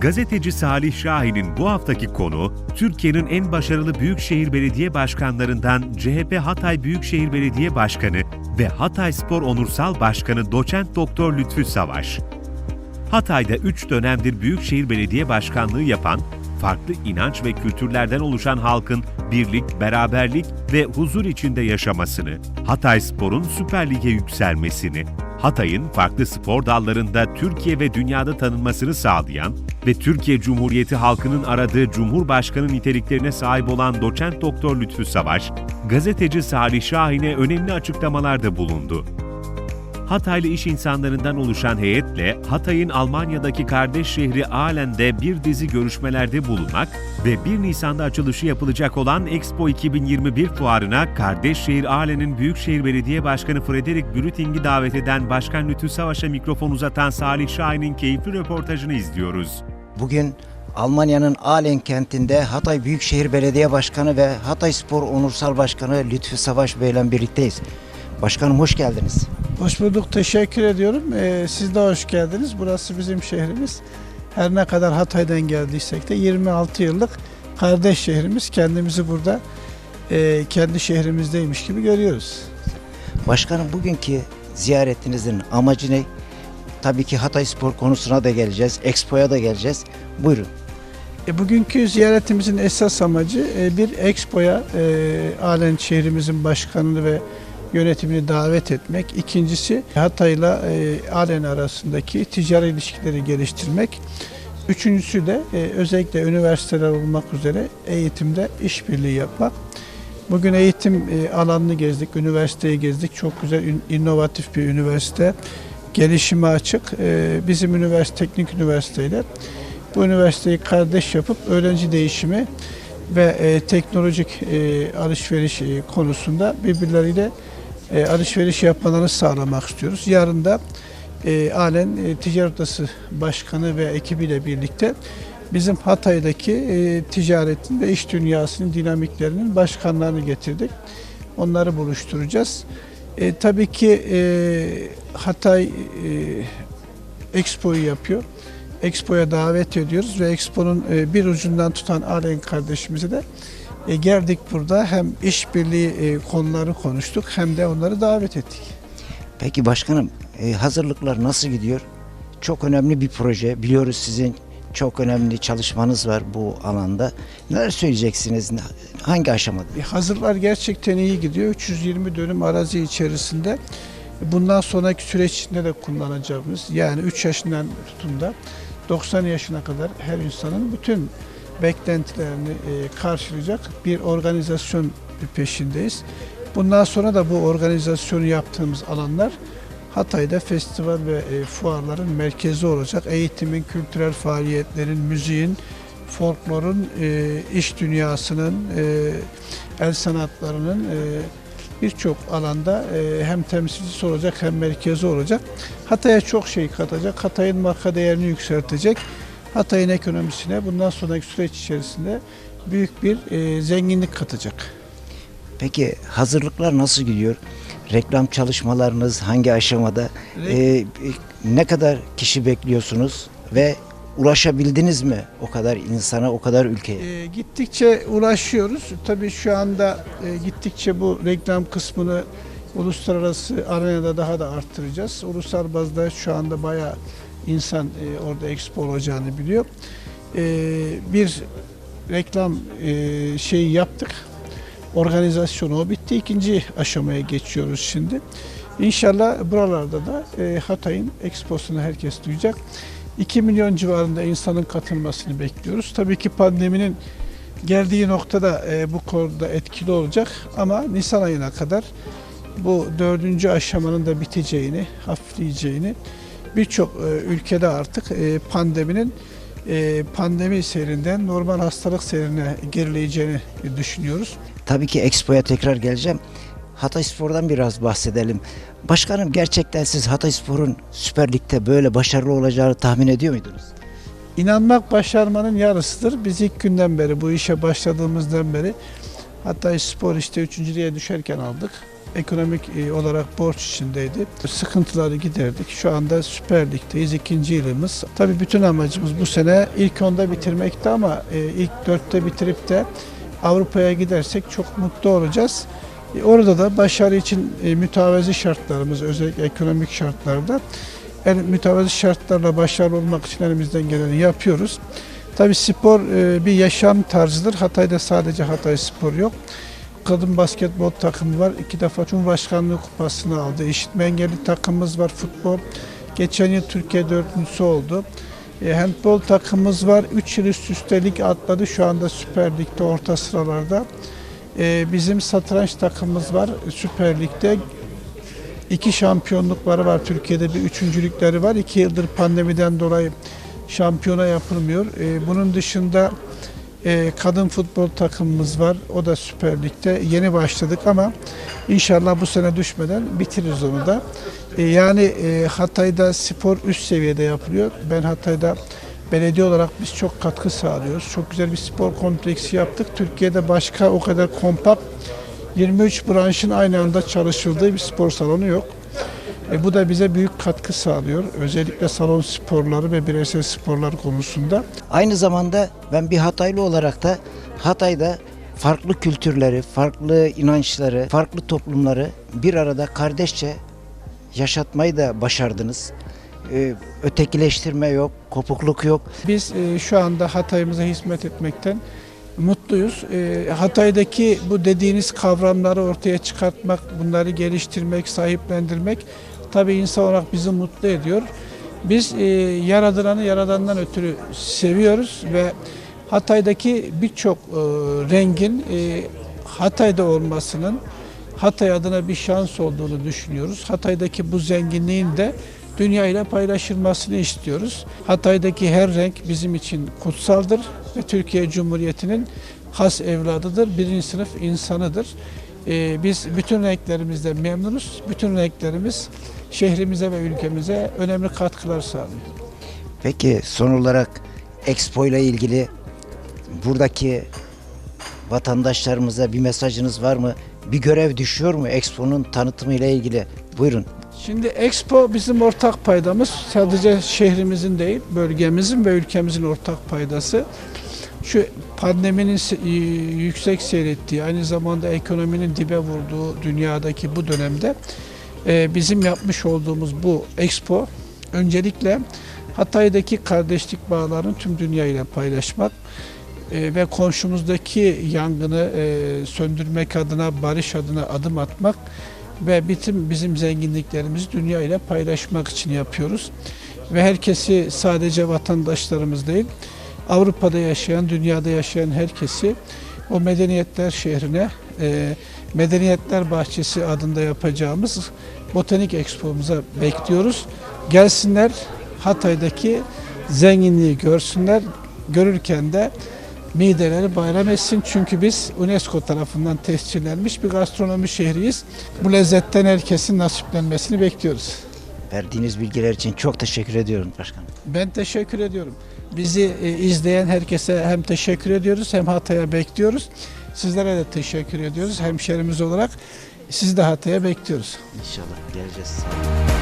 Gazeteci Salih Şahin'in bu haftaki konu, Türkiye'nin en başarılı büyükşehir belediye başkanlarından CHP Hatay Büyükşehir Belediye Başkanı ve Hatay Spor Onursal Başkanı Doçent Doktor Lütfü Savaş. Hatay'da 3 dönemdir Büyükşehir Belediye Başkanlığı yapan, farklı inanç ve kültürlerden oluşan halkın birlik, beraberlik ve huzur içinde yaşamasını, Hatay Spor'un Süper Lig'e yükselmesini, Hatay'ın farklı spor dallarında Türkiye ve dünyada tanınmasını sağlayan ve Türkiye Cumhuriyeti halkının aradığı Cumhurbaşkanı niteliklerine sahip olan doçent doktor Lütfü Savaş, gazeteci Salih Şahin'e önemli açıklamalarda bulundu. Hataylı iş insanlarından oluşan heyetle Hatay'ın Almanya'daki kardeş şehri Ahlen'de bir dizi görüşmelerde bulunmak ve 1 Nisan'da açılışı yapılacak olan Expo 2021 fuarına kardeş şehir Ahlen'in Büyükşehir Belediye Başkanı Frederick Brüting'i davet eden Başkan Lütfü Savaş'a mikrofon uzatan Salih Şahin'in keyifli röportajını izliyoruz. Bugün Almanya'nın Aalen kentinde Hatay Büyükşehir Belediye Başkanı ve Hatay Spor Onursal Başkanı Lütfü Savaş Bey ile birlikteyiz. Başkanım hoş geldiniz. Hoş bulduk, teşekkür ediyorum. Ee, siz de hoş geldiniz. Burası bizim şehrimiz. Her ne kadar Hatay'dan geldiysek de 26 yıllık kardeş şehrimiz. Kendimizi burada e, kendi şehrimizdeymiş gibi görüyoruz. Başkanım bugünkü ziyaretinizin amacı ne? Tabii ki Hatay Spor konusuna da geleceğiz, Expo'ya da geleceğiz. Buyurun. E, bugünkü ziyaretimizin esas amacı e, bir Expo'ya e, Alen şehrimizin başkanını ve yönetimini davet etmek. İkincisi Hatay'la e, Alen arasındaki ticari ilişkileri geliştirmek. Üçüncüsü de e, özellikle üniversiteler olmak üzere eğitimde işbirliği yapmak. Bugün eğitim e, alanını gezdik, üniversiteyi gezdik. Çok güzel, inovatif bir üniversite. Gelişime açık. E, bizim üniversite, teknik üniversiteyle bu üniversiteyi kardeş yapıp öğrenci değişimi ve e, teknolojik e, alışveriş e, konusunda birbirleriyle e, alışveriş yapmalarını sağlamak istiyoruz. Yarın da e, Alen e, Ticaret Odası Başkanı ve ekibiyle birlikte bizim Hatay'daki e, ticaretin ve iş dünyasının dinamiklerinin başkanlarını getirdik. Onları buluşturacağız. E, tabii ki e, Hatay e, Expo'yu yapıyor. Expo'ya davet ediyoruz ve Expo'nun e, bir ucundan tutan Alen kardeşimize de e, geldik burada hem işbirliği e, konuları konuştuk hem de onları davet ettik. Peki başkanım e, hazırlıklar nasıl gidiyor? Çok önemli bir proje. Biliyoruz sizin çok önemli çalışmanız var bu alanda. Neler söyleyeceksiniz? Hangi aşamada? E, Hazırlar gerçekten iyi gidiyor. 320 dönüm arazi içerisinde bundan sonraki süreç içinde de kullanacağımız yani 3 yaşından tutun da 90 yaşına kadar her insanın bütün beklentilerini e, karşılayacak bir organizasyon peşindeyiz. Bundan sonra da bu organizasyonu yaptığımız alanlar Hatay'da festival ve e, fuarların merkezi olacak. Eğitimin, kültürel faaliyetlerin, müziğin, folklorun, e, iş dünyasının, el sanatlarının birçok alanda hem temsilcisi olacak hem merkezi olacak. Hatay'a çok şey katacak. Hatay'ın marka değerini yükseltecek. Hatay'ın ekonomisine bundan sonraki süreç içerisinde büyük bir e, zenginlik katacak. Peki hazırlıklar nasıl gidiyor? Reklam çalışmalarınız hangi aşamada? Re- E, ne kadar kişi bekliyorsunuz ve ulaşabildiniz mi o kadar insana, o kadar ülkeye? E, gittikçe ulaşıyoruz. Tabii şu anda e, gittikçe bu reklam kısmını uluslararası arenada daha da arttıracağız. Ulusal bazda şu anda bayağı insan e, orada expo olacağını biliyor. E, bir reklam e, şeyi yaptık. Organizasyonu o bitti. İkinci aşamaya geçiyoruz şimdi. İnşallah buralarda da e, Hatay'ın exposunu herkes duyacak. 2 milyon civarında insanın katılmasını bekliyoruz. Tabii ki pandeminin geldiği noktada e, bu konuda etkili olacak ama Nisan ayına kadar bu dördüncü aşamanın da biteceğini, hafifleyeceğini birçok e, ülkede artık e, pandeminin e, pandemi serinden normal hastalık serine gerileyeceğini düşünüyoruz. Tabii ki Expo'ya tekrar geleceğim. Hatay Spor'dan biraz bahsedelim. Başkanım gerçekten siz Hatay Spor'un Süper Lig'de böyle başarılı olacağını tahmin ediyor muydunuz? İnanmak başarmanın yarısıdır. Biz ilk günden beri bu işe başladığımızdan beri Hatay Spor işte üçüncülüğe düşerken aldık. Ekonomik e, olarak borç içindeydi. Sıkıntıları giderdik. Şu anda Süper Lig'deyiz. ikinci yılımız. Tabii bütün amacımız bu sene ilk onda bitirmekti ama e, ilk dörtte bitirip de Avrupa'ya gidersek çok mutlu olacağız. E, Orada da başarı için mütevazi şartlarımız, özellikle ekonomik şartlarda en mütevazi şartlarla başarılı olmak için elimizden geleni yapıyoruz. Tabii spor bir yaşam tarzıdır. Hatay'da sadece Hatay Spor yok. Kadın basketbol takımı var. İki defa Cumhurbaşkanlığı kupasını aldı. İşitme engelli takımımız var futbol. Geçen yıl Türkiye dördüncüsü oldu. E, handbol takımımız var. Üç yıl üst üste lig atladı. Şu anda Süper Lig'de orta sıralarda. E, bizim satranç takımımız var. Süper Lig'de iki şampiyonlukları var. Türkiye'de bir üçüncülükleri var. İki yıldır pandemiden dolayı şampiyona yapılmıyor. E, bunun dışında e, kadın futbol takımımız var. O da Süper Lig'de. Yeni başladık ama inşallah bu sene düşmeden bitiririz onu da. E, yani e, Hatay'da spor üst seviyede yapılıyor. Ben Hatay'da belediye olarak biz çok katkı sağlıyoruz. Çok güzel bir spor kompleksi yaptık. Türkiye'de başka o kadar kompakt 23 branşın aynı anda çalışıldığı bir spor salonu yok. E, bu da bize büyük katkı sağlıyor. Özellikle salon sporları ve bireysel sporlar konusunda. Aynı zamanda ben bir Hataylı olarak da Hatay'da farklı kültürleri, farklı inançları, farklı toplumları bir arada kardeşçe yaşatmayı da başardınız. Ee, ötekileştirme yok, kopukluk yok. Biz e, şu anda Hatay'ımıza hizmet etmekten mutluyuz. E, Hatay'daki bu dediğiniz kavramları ortaya çıkartmak, bunları geliştirmek, sahiplendirmek tabii insan olarak bizi mutlu ediyor. Biz e, yaradılanı yaradandan ötürü seviyoruz ve Hatay'daki birçok e, rengin e, Hatay'da olmasının Hatay adına bir şans olduğunu düşünüyoruz. Hatay'daki bu zenginliğin de dünya ile paylaşılmasını istiyoruz. Hatay'daki her renk bizim için kutsaldır ve Türkiye Cumhuriyeti'nin has evladıdır, birinci sınıf insanıdır. Ee, biz bütün renklerimizden memnunuz. Bütün renklerimiz şehrimize ve ülkemize önemli katkılar sağlıyor. Peki son olarak Expo ile ilgili buradaki vatandaşlarımıza bir mesajınız var mı? Bir görev düşüyor mu Expo'nun tanıtımı ile ilgili? Buyurun. Şimdi Expo bizim ortak paydamız. Sadece şehrimizin değil, bölgemizin ve ülkemizin ortak paydası. Şu pandeminin y- yüksek seyrettiği, aynı zamanda ekonominin dibe vurduğu dünyadaki bu dönemde e, bizim yapmış olduğumuz bu Expo öncelikle Hatay'daki kardeşlik bağlarını tüm dünya ile paylaşmak e, ve komşumuzdaki yangını e, söndürmek adına, barış adına adım atmak ve bütün bizim zenginliklerimizi dünya ile paylaşmak için yapıyoruz. Ve herkesi sadece vatandaşlarımız değil, Avrupa'da yaşayan, dünyada yaşayan herkesi o medeniyetler şehrine, e, medeniyetler bahçesi adında yapacağımız botanik expo'muza bekliyoruz. Gelsinler Hatay'daki zenginliği görsünler. Görürken de mideleri bayram etsin. Çünkü biz UNESCO tarafından tescillenmiş bir gastronomi şehriyiz. Bu lezzetten herkesin nasiplenmesini bekliyoruz. Verdiğiniz bilgiler için çok teşekkür ediyorum başkanım. Ben teşekkür ediyorum. Bizi e, izleyen herkese hem teşekkür ediyoruz hem Hatay'a bekliyoruz. Sizlere de teşekkür ediyoruz hemşerimiz olarak. Sizi de Hatay'a bekliyoruz. İnşallah geleceğiz. Sağ olun.